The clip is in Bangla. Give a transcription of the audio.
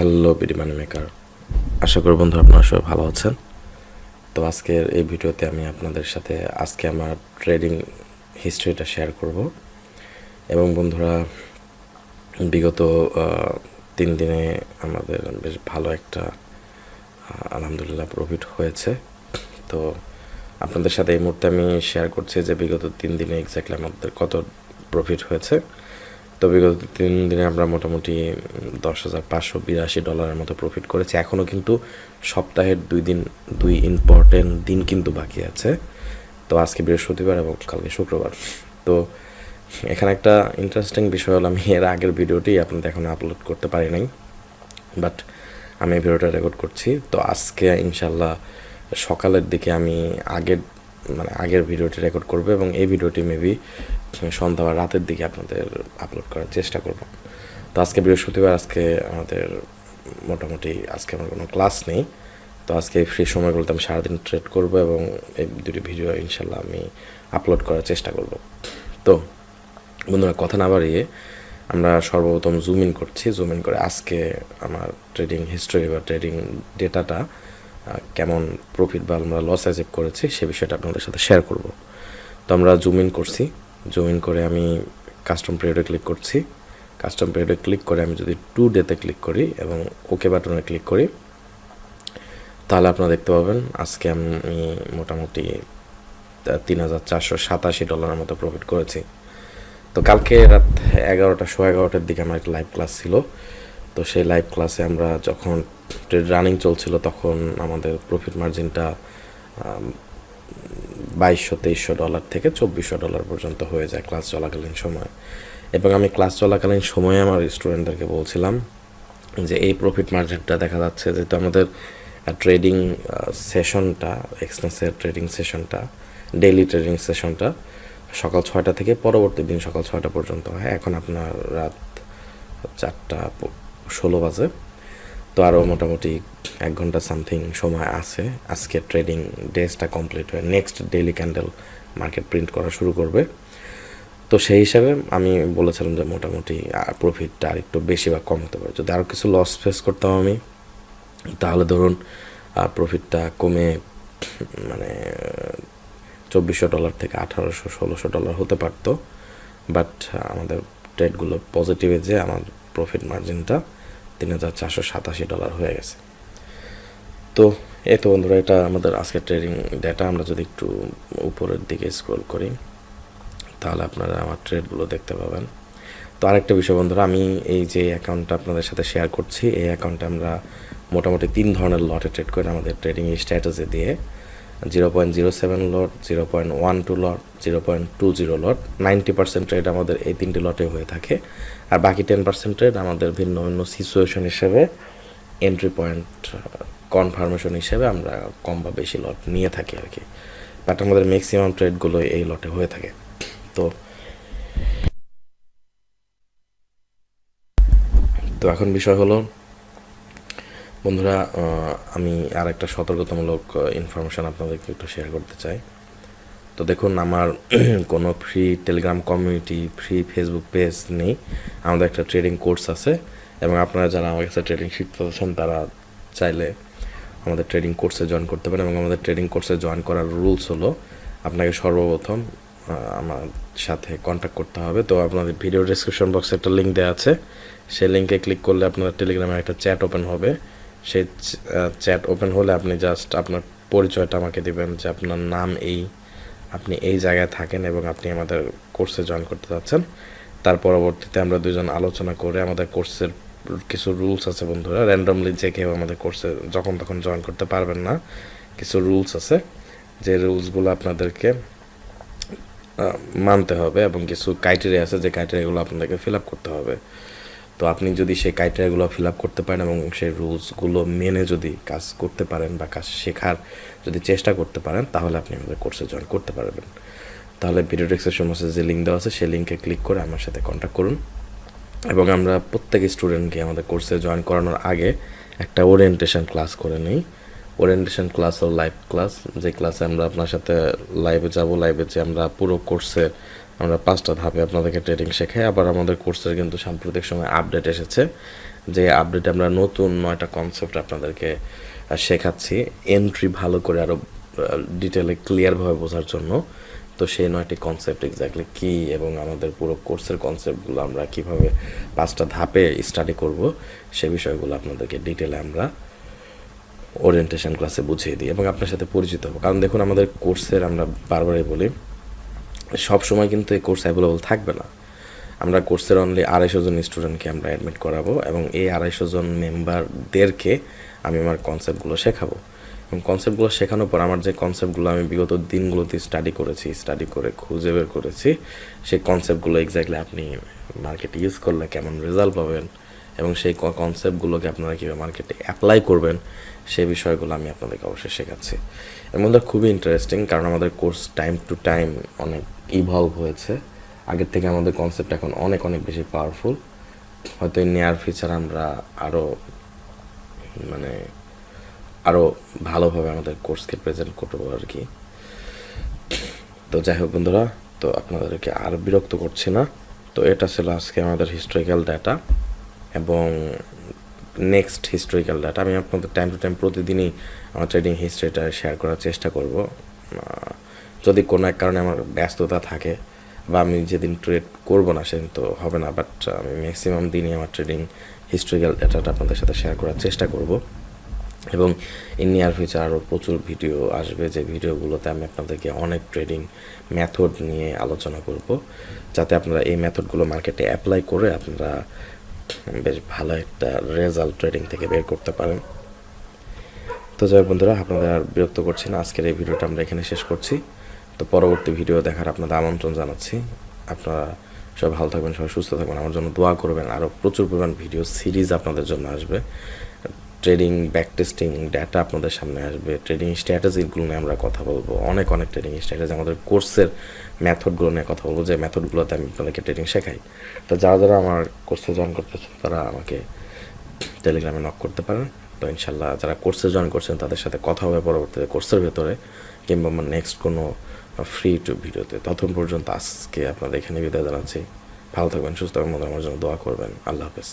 হ্যালো বিডি মানি মেকার আশা করি বন্ধু আপনারা সবাই ভালো আছেন। তো আজকের এই ভিডিওতে আমি আপনাদের সাথে আজকে আমার ট্রেডিং হিস্ট্রিটা শেয়ার করব। এবং বন্ধুরা, বিগত তিন দিনে আমাদের বেশ ভালো একটা আলহামদুলিল্লাহ প্রফিট হয়েছে। তো আপনাদের সাথে এই মুহূর্তে আমি শেয়ার করছি যে বিগত তিন দিনে এক্স্যাক্টলি আমাদের কত প্রফিট হয়েছে। তো বিগত তিন দিনে আমরা মোটামুটি দশ হাজার পাঁচশো বিরাশি ডলারের মতো প্রফিট করেছি। এখনও কিন্তু সপ্তাহের দুই দিন, দুই ইম্পর্টেন্ট দিন কিন্তু বাকি আছে। তো আজকে বৃহস্পতিবার এবং কালকে শুক্রবার। তো এখানে একটা ইন্টারেস্টিং বিষয় হলো, আমি এর আগের ভিডিওটি আপনাদের এখন আপলোড করতে পারি নাই বাট আমি ভিডিওটা রেকর্ড করছি। তো আজকে ইনশাল্লাহ সকালের দিকে আমি আগের মানে আগের ভিডিওটি রেকর্ড করব এবং এই ভিডিওটি মেবি সন্ধ্যা বা রাতের দিকে আপনাদের আপলোড করার চেষ্টা করব। তো আজকে বৃহস্পতিবার, আজকে আমাদের মোটামুটি আজকে আমার কোনো ক্লাস নেই। তো আজকে এই ফ্রি সময়গুলোতে আমি সারাদিন ট্রেড করব এবং এই দুটি ভিডিও ইনশাল্লাহ আমি আপলোড করার চেষ্টা করব। তো বন্ধুরা, কথা না বাড়িয়ে আমরা সর্বপ্রথম জুম ইন করছি। জুম ইন করে আজকে আমার ট্রেডিং হিস্ট্রি বা ট্রেডিং ডেটাটা কেমন প্রফিট বা আমরা লস অ্যাচিভ করেছি সে বিষয়টা আপনাদের সাথে শেয়ার করব। তো আমরা জুম ইন করছি। জুম ইন করে আমি কাস্টম পিরিয়ডে ক্লিক করছি। কাস্টম পিরিয়ডে ক্লিক করে আমি যদি টু ডেতে ক্লিক করি এবং ওকে বাটনে ক্লিক করি, তাহলে আপনারা দেখতে পাবেন আজকে আমি মোটামুটি তিন হাজার চারশো সাতাশি ডলারের মতো প্রফিট করেছি। তো কালকে রাত এগারোটা শো এগারোটার দিকে আমার একটা লাইভ ক্লাস ছিল। তো সেই লাইভ ক্লাসে আমরা যখন রানিং চলছিল, তখন আমাদের প্রফিট মার্জিনটা বাইশশো, তেইশশো ডলার থেকে চব্বিশশো ডলার পর্যন্ত হয়ে যায় ক্লাস চলাকালীন সময়। এবং আমি ক্লাস চলাকালীন সময়ে আমার স্টুডেন্টদেরকে বলছিলাম যে, এই প্রফিট মার্জিনটা দেখা যাচ্ছে যেহেতু আমাদের ট্রেডিং সেশনটা এক্সনেসের ট্রেডিং সেশনটা, ডেইলি ট্রেডিং সেশনটা সকাল ছয়টা থেকে পরবর্তী দিন সকাল ছয়টা পর্যন্ত হয়। এখন আপনার রাত চারটা ষোলো বাজে। তো আরও মোটামুটি এক ঘণ্টা সামথিং সময় আছে। আজকে ট্রেডিং ডেজটা কমপ্লিট হয়ে next daily candle market print করা শুরু করবে। তো সেই হিসাবে আমি বলেছিলাম যে মোটামুটি প্রফিটটা আর একটু বেশি বা কম হতে পারে। যদি আরও কিছু লস ফেস করতাম আমি, তাহলে ধরুন প্রফিটটা কমে মানে চব্বিশশো ডলার থেকে আঠারোশো, ষোলোশো ডলার হতে পারতো। বাট আমাদের ট্রেডগুলো পজিটিভে যে, আমার প্রফিট মার্জিনটা তিন হাজার চারশো সাতাশি ডলার হয়ে গেছে। তো, এই তো বন্ধুরা, এটা আমাদের আজকের ট্রেডিং ডেটা আমরা যদি একটু উপরের দিকে স্ক্রল করি, তাহলে আপনারা আমার ট্রেডগুলো দেখতে পাবেন। তো আরেকটা বিষয় বন্ধুরা, আমি এই যে অ্যাকাউন্টটা আপনাদের সাথে শেয়ার করছি, এই অ্যাকাউন্টে আমরা মোটামুটি তিন ধরনের লটে ট্রেড করি আমাদের ট্রেডিং স্ট্র্যাটেজি দিয়ে। Zero point zero seven lot, zero point one two lot, zero point two zero lot. Ninety percent trade আমাদের এই তিনটি লটে হয়ে থাকে। আর বাকি টেন পার্সেন্ট ট্রেড আমাদের ভিন্ন ভিন্ন সিচুয়েশন হিসেবে এন্ট্রি পয়েন্ট কনফার্মেশন হিসেবে আমরা কম বা বেশি লট নিয়ে থাকি আর কি। বাট আমাদের ম্যাক্সিমাম ট্রেডগুলো এই লটে হয়ে থাকে। তো তো এখন বিষয় হলো বন্ধুরা আমি আর একটা সতর্কতামূলক ইনফরমেশান আপনাদেরকে একটু শেয়ার করতে চাই। তো দেখুন, আমার কোনো free Telegram community free Facebook page নেই। আমাদের একটা ট্রেডিং কোর্স আছে এবং আপনারা যারা আমার কাছে ট্রেডিং শিখতে চাচ্ছেন, তারা চাইলে আমাদের ট্রেডিং কোর্সে জয়েন করতে পারেন এবং আমাদের ট্রেডিং কোর্সে জয়েন করার রুলস হলো, আপনাকে সর্বপ্রথম আমার সাথে কন্ট্যাক্ট করতে হবে। তো আপনাদের ভিডিও ডিসক্রিপশন বক্সে একটা লিঙ্ক দেওয়া আছে। সেই লিঙ্কে ক্লিক করলে আপনাদের টেলিগ্রামে একটা চ্যাট ওপেন হবে। সেই চ্যাট ওপেন হলে আপনি জাস্ট আপনার পরিচয়টা আমাকে দিবেন যে আপনার নাম এই, আপনি এই জায়গায় থাকেন এবং আপনি আমাদের কোর্সে জয়েন করতে যাচ্ছেন। তার পরবর্তীতে আমরা দুজন আলোচনা করে আমাদের কোর্সের কিছু রুলস আছে বন্ধুরা। র্যান্ডমলি যে কেউ আমাদের কোর্সে যখন তখন জয়েন করতে পারবেন না, কিছু রুলস আছে। যে রুলসগুলো আপনাদেরকে মানতে হবে এবং কিছু ক্রাইটেরিয়া আছে, যে ক্রাইটেরিয়াগুলো আপনাদেরকে ফিল আপ করতে হবে। তো আপনি যদি সেই ক্রাইটেরিয়াগুলো ফিল আপ করতে পারেন এবং সেই রুলসগুলো মেনে যদি কাজ করতে পারেন বা কাজ শেখার যদি চেষ্টা করতে পারেন, তাহলে আপনি আমাদের কোর্সে জয়েন করতে পারবেন। তাহলে ভিডিও ডেসক্রিপশন বক্সে যে লিঙ্ক দেওয়া আছে, সেই লিঙ্কে ক্লিক করে আমার সাথে কন্ট্যাক্ট করুন। এবং আমরা প্রত্যেক স্টুডেন্টকে আমাদের কোর্সে জয়েন করানোর আগে একটা ওরিয়েন্টেশন ক্লাস করে নিই। ওরিয়েন্টেশন ক্লাস ও লাইভ ক্লাস যে ক্লাসে আমরা আপনার সাথে লাইভে যাব লাইভে যে আমরা পুরো কোর্সে আমরা পাঁচটা ধাপে আপনাদেরকে ট্রেডিং শেখাই। আবার আমাদের কোর্সের কিন্তু সাম্প্রতিক সময় আপডেট এসেছে। যে আপডেটে আমরা নতুন নয়টা কনসেপ্ট আপনাদেরকে শেখাচ্ছি। এন্ট্রি ভালো করে আরও ডিটেলে ক্লিয়ারভাবে বোঝার জন্য। তো সেই নয়টি কনসেপ্ট এক্স্যাক্টলি কী এবং আমাদের পুরো কোর্সের কনসেপ্টগুলো আমরা কীভাবে পাঁচটা ধাপে স্টাডি করব, সে বিষয়গুলো আপনাদেরকে ডিটেলে আমরা ওরিয়েন্টেশন ক্লাসে বুঝিয়ে দিই এবং আপনার সাথে পরিচিত হব। কারণ দেখুন, আমাদের কোর্সের আমরা বারবারই বলি সব সময় কিন্তু এই কোর্স অ্যাভেলেবল থাকবে না। আমরা কোর্সের অনলি আড়াইশো জন স্টুডেন্টকে আমরা অ্যাডমিট করাবো এবং এই আড়াইশো জন মেম্বারদেরকে আমি আমার কনসেপ্টগুলো শেখাবো। এবং কনসেপ্টগুলো শেখানোর পর আমার যে কনসেপ্টগুলো আমি বিগত দিনগুলোতে স্টাডি করেছি স্টাডি করে খুঁজে বের করেছি, সেই কনসেপ্টগুলো এক্স্যাক্টলি আপনি মার্কেটে ইউজ করলে কেমন রেজাল্ট পাবেন এবং সেই কনসেপ্টগুলোকে আপনারা কীভাবে মার্কেটে অ্যাপ্লাই করবেন সেই বিষয়গুলো আমি আপনাদেরকে অবশ্যই শেখাচ্ছি। এর মধ্যে খুবই ইন্টারেস্টিং কারণ আমাদের কোর্স টাইম টু টাইম অনেক ইভলভ হয়েছে। আগের থেকে আমাদের কনসেপ্ট এখন অনেক অনেক বেশি পাওয়ারফুল হয়তো নেয়ার ফিচার আমরা আরও মানে আরও ভালোভাবে আমাদের কোর্সকে প্রেজেন্ট করব আর কি। তো যাই হোক বন্ধুরা, তো আপনাদেরকে আর বিরক্ত করছি না। তো এটা ছিল আজকে আমাদের হিস্টোরিক্যাল ডাটা এবং নেক্সট হিস্টোরিক্যাল ডাটা আমি আপনাদের টাইম টু টাইম প্রতিদিনই আমার ট্রেডিং হিস্ট্রিটা শেয়ার করার চেষ্টা করব। যদি কোনো এক কারণে আমার ব্যস্ততা থাকে বা আমি যেদিন ট্রেড করব না সেদিন তো হবে না বাট আমি ম্যাক্সিমাম দিনই আমার ট্রেডিং হিস্টোরিক্যাল ডাটাটা আপনাদের সাথে শেয়ার করার চেষ্টা করব। এবং ইন নিয়ার ফিউচার আরও প্রচুর ভিডিও আসবে, যে ভিডিওগুলোতে আমি আপনাদেরকে অনেক ট্রেডিং মেথড নিয়ে আলোচনা করব। যাতে আপনারা এই মেথডগুলো মার্কেটে অ্যাপ্লাই করে আপনারা বেশ ভালো একটা রেজাল্ট ট্রেডিং থেকে বের করতে পারেন। তো যাই বন্ধুরা, আপনাদের আর বিরক্ত করছি না। আজকের এই ভিডিওটা আমরা এখানে শেষ করছি। তো পরবর্তী ভিডিও দেখার আপনাদের আমন্ত্রণ জানাচ্ছি। আপনারা সবাই ভালো থাকবেন, সবাই সুস্থ থাকবেন। আমার জন্য দোয়া করবেন। আরও প্রচুর পরিমাণ ভিডিও, সিরিজ আপনাদের জন্য আসবে। ট্রেডিং ব্যাক টেস্টিং ডাটা আপনাদের সামনে আসবে। ট্রেডিং স্ট্র্যাটেজিগুলো নিয়ে আমরা কথা বলব। অনেক অনেক ট্রেডিং স্ট্র্যাটেজি আমাদের কোর্সের মেথডগুলো নিয়ে কথা বলব। যে মেথডগুলোতে আমি আপনাদেরকে ট্রেডিং শেখাই। তো যারা যারা আমার কোর্সে জয়েন করতেছেন, তারা আমাকে টেলিগ্রামে নক করতে পারেন। তো ইনশাল্লাহ যারা কোর্সে জয়েন করছেন, তাদের সাথে কথা হবে পরবর্তীতে কোর্সের ভেতরে কিংবা আমার নেক্সট কোনো ফ্রি টু ভিডিওতে ততক্ষণ পর্যন্ত আজকে আপনাদের এখানে বিদায় জানাচ্ছি। ভালো থাকবেন, সুস্থ থাকবেন আমার জন্য দোয়া করবেন। আল্লাহ হাফেজ।